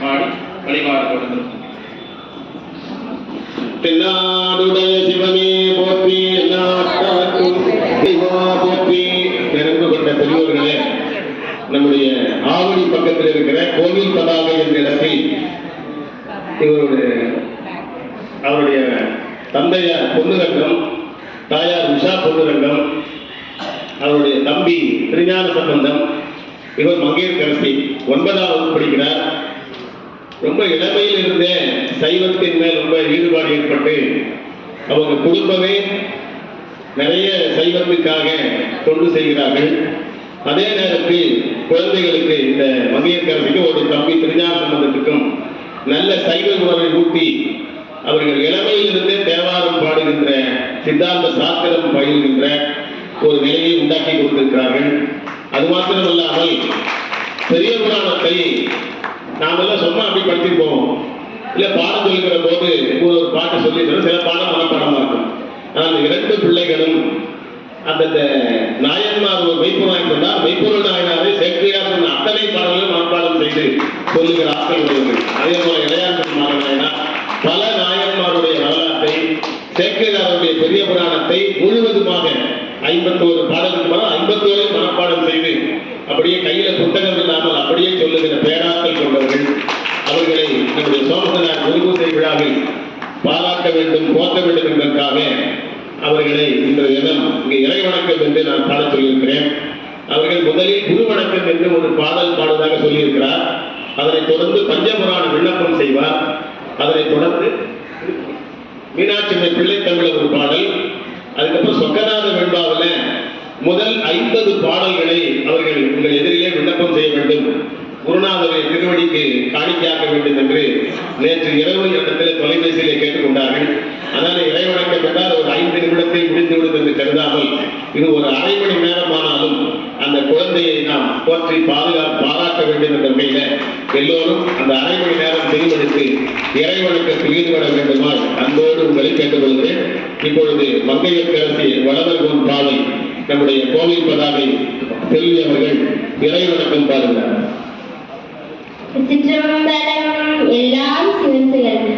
பாடி வழிபாடு கொடுத்தோம் தென்னாடுடைய சிவமே போற்றி எல்லாத்தாக்கும் தெய்வா போற்றி. தெரிந்து கொண்ட பெரியோர்களே நம்முடைய ஆவடி பக்கத்தில் இருக்கிற கோவில் பதாகை என்ற இடத்தில் இவருடைய அவருடைய தந்தையார் பொன்னுரங்கம் தாயார் உஷா பொன்னுரங்கம் அவருடைய தம்பி திருஞான சம்பந்தம் இவர் மங்கையர்கரசி ஒன்பதாம் வகுப்பு படிக்கிறார். ரொம்ப இளமையில் இருந்தே சைவத்தின் மேல் ரொம்ப ஈடுபாடு ஏற்பட்டு அவங்க குடும்பமே நிறைய சைவத்துக்காக தொண்டு செய்கிறார்கள். அதே நேரத்தில் குழந்தைகளுக்கு இந்த மங்கையர்கரசிக்கு ஒரு தம்பி திருஞான சம்பந்தத்துக்கும் நல்ல சைவ உணவை ஊட்டி அவர்கள் இளமையிலிருந்தே தேவாரம் பாடுகின்ற சித்தாந்த சாஸ்திரம் பயில்கின்ற ஒரு நிலையை உண்டாக்கி கொடுத்திருக்கிறார்கள். அது மாத்திரமல்லாமல் பெரிய புராணத்தை நாமெல்லாம் சொன்னா அப்படி படிச்சிருப்போம் இல்ல பாடம் சொல்லுகிற போது ஒரு பாட்டு சொல்லி சில பாடம் மனப்பாடமா இருக்கும். ஆனால் இரண்டு பிள்ளைகளும் அந்தந்த நாயன்மார் ஒரு மெய்ப்பொருளாய் சொன்னார். மெய்ப்பொருள் நாயனாரை சேக்கிரியார் சொன்ன அத்தனை பாடல்களும் மனப்பாடம் செய்து சொல்லுகிற ஆட்கள் உள்ளது. அதே போல இளையார் மாணவனா பல நாயன்மாருடைய வரலாற்றை சேக்கிரியாருடைய பெரிய புராணத்தை முழுவதுமாக ஐம்பத்தோரு பாடலுக்கு மேல ஐம்பத்தோரு மனப்பாடம் செய்து அப்படியே கையில புத்தகம் இல்லாமல் அப்படியே சொல்லுகிற பேராற்றல் கொண்டவர்கள் அவர்களை நம்முடைய சோமசனார் குருபூசை விழாவில் பாராட்ட வேண்டும் போற்ற வேண்டும் என்பதற்காக அவர்களை இன்றைய தினம் இங்கே இறை வணக்கம் என்று நான் பாட சொல்லியிருக்கிறேன். அவர்கள் முதலில் குரு வணக்கம் என்று ஒரு பாடல் பாடுவதாக சொல்லியிருக்கிறார். அதனைத் தொடர்ந்து பஞ்சபுராண விண்ணப்பம் செய்வார். அதனைத் தொடர்ந்து மீனாட்சி பிள்ளை தமிழர் ஒரு பாடல் அதுக்கப்புறம் சொக்கநாத விழாவில் முதல் ஐம்பது பாடல்களை அவர்கள் உங்கள் எதிரிலே விண்ணப்பம் செய்ய வேண்டும். குருநாதரை திருவடிக்கு காணிக்கையாக்க வேண்டும் என்று நேற்று இரவு இடத்தில் தொலைபேசியிலே கேட்டுக்கொண்டார்கள். அதனால இறைவணக்கம் என்றால் ஒரு ஐந்து நிமிடத்தை முடிந்துவிடும் என்று கருதாமல் இது ஒரு அரை மணி நேரமானாலும் அந்த குழந்தையை நாம் போற்றி பாதுகா பாராட்ட வேண்டும் என்ற வகையில எல்லோரும் அந்த அரை மணி நேரம் தெரிவெடுத்து இறைவணக்கத்தில் ஈடுபட வேண்டுமாய் அன்போடு உங்களை கேட்டுக்கொள்கிறேன். இப்பொழுது மங்கையரசி வளவர்கோன் பாவை நம்முடைய கோவில் பதாகை செல்வி அவர்கள் இறைவணக்கம் பாருங்கள் சிற்றம்பலம் எல்லாம் சிவசுகள் செயல்.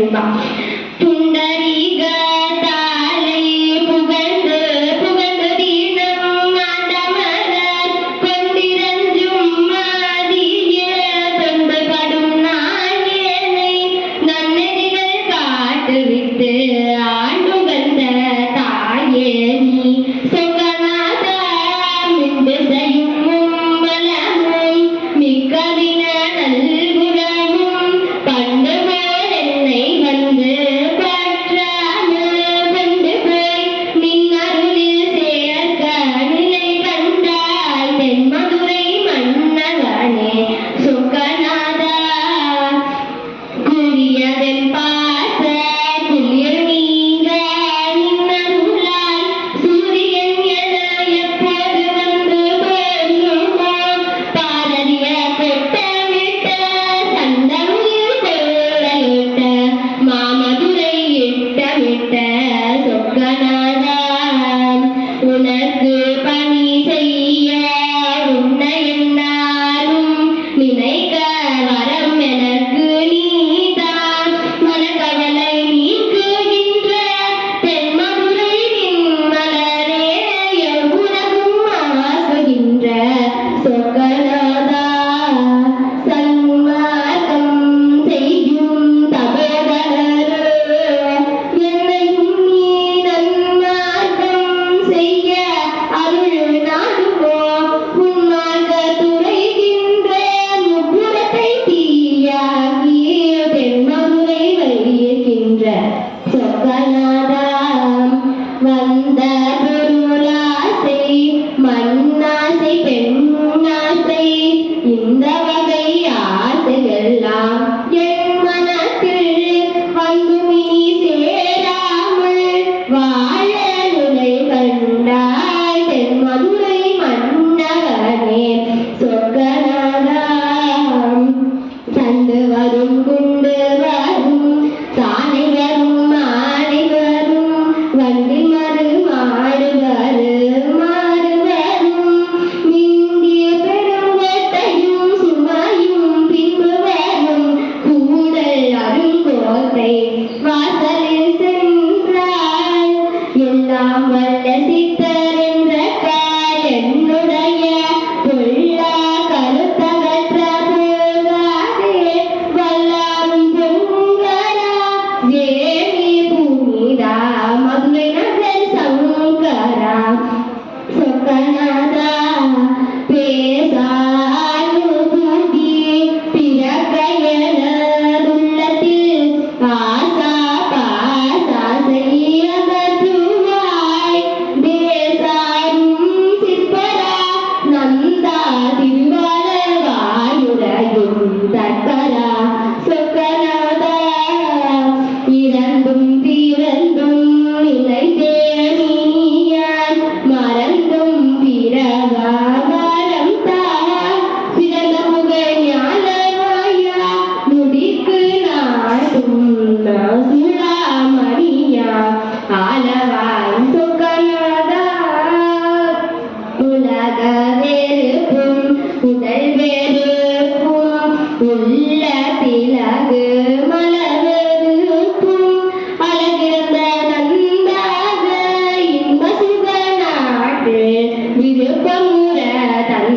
വരുമ്പ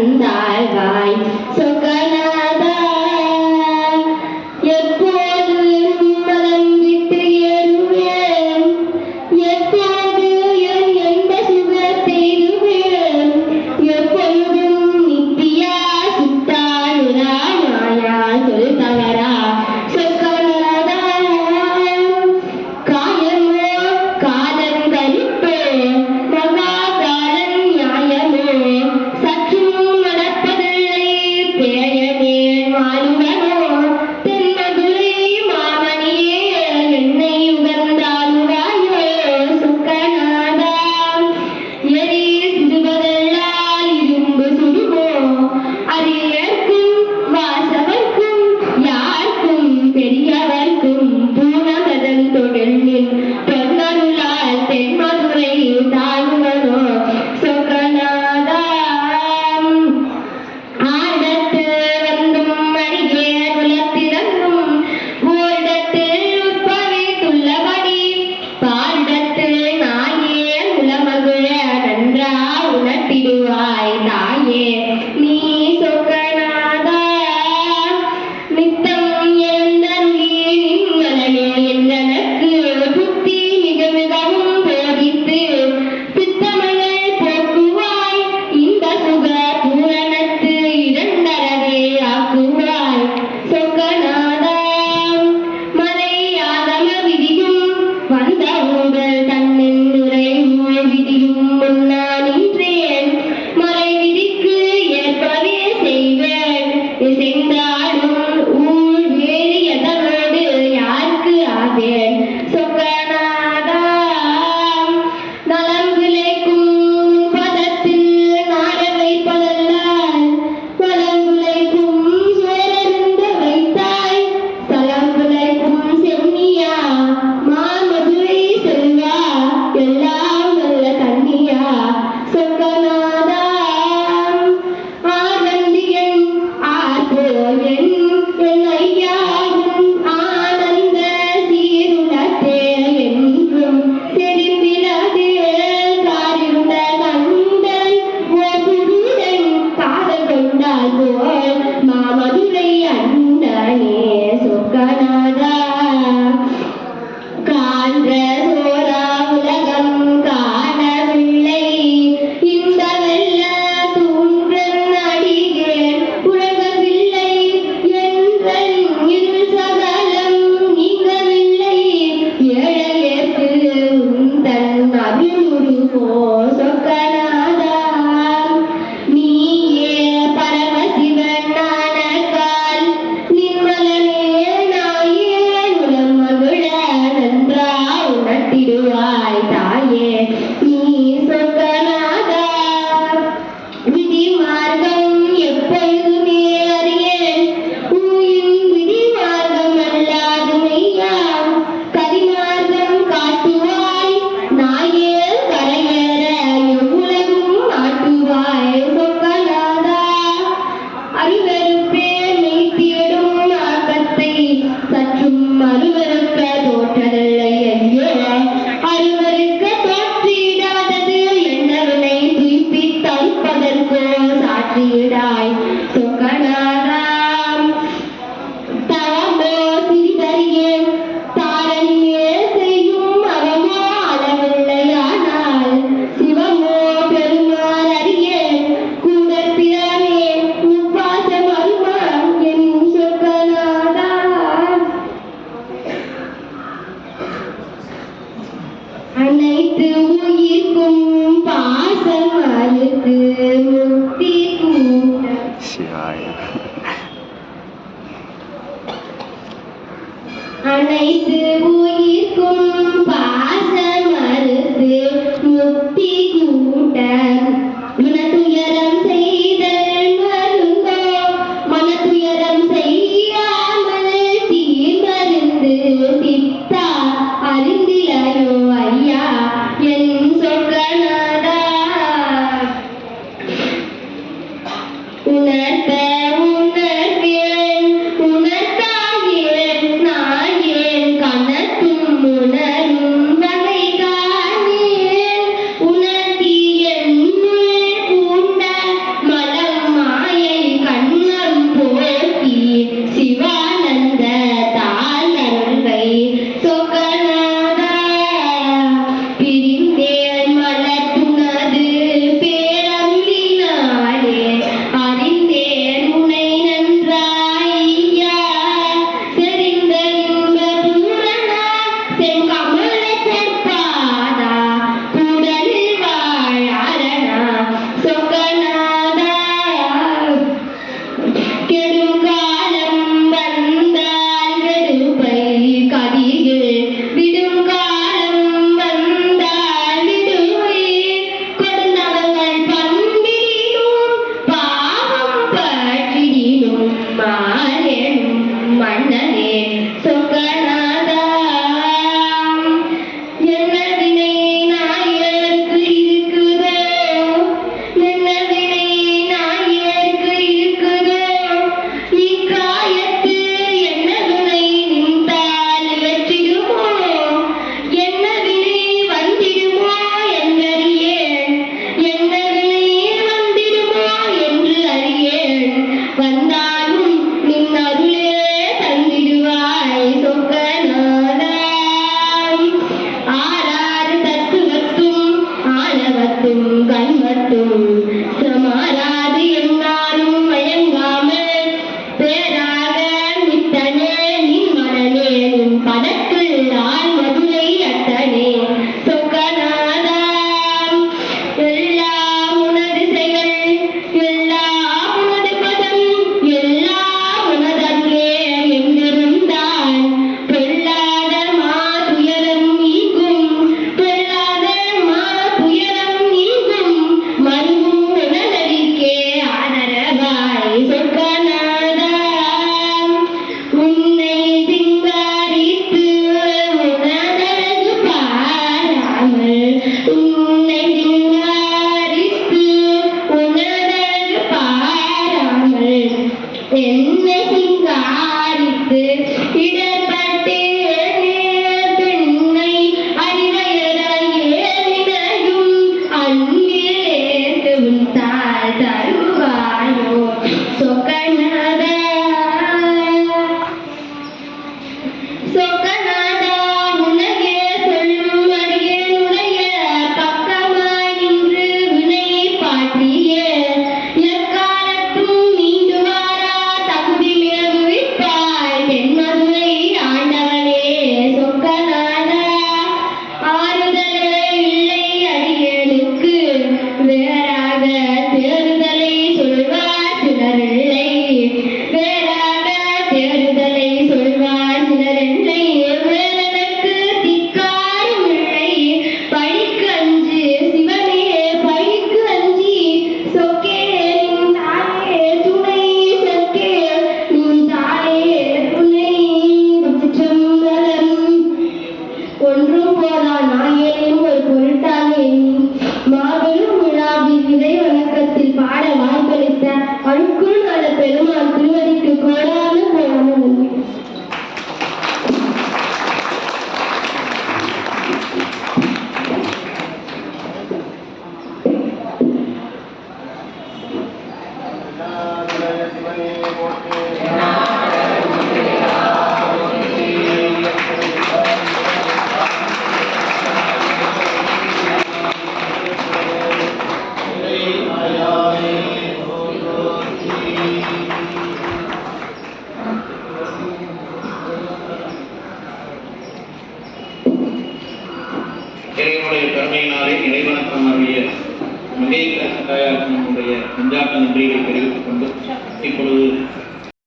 தந்தாழ்வாய்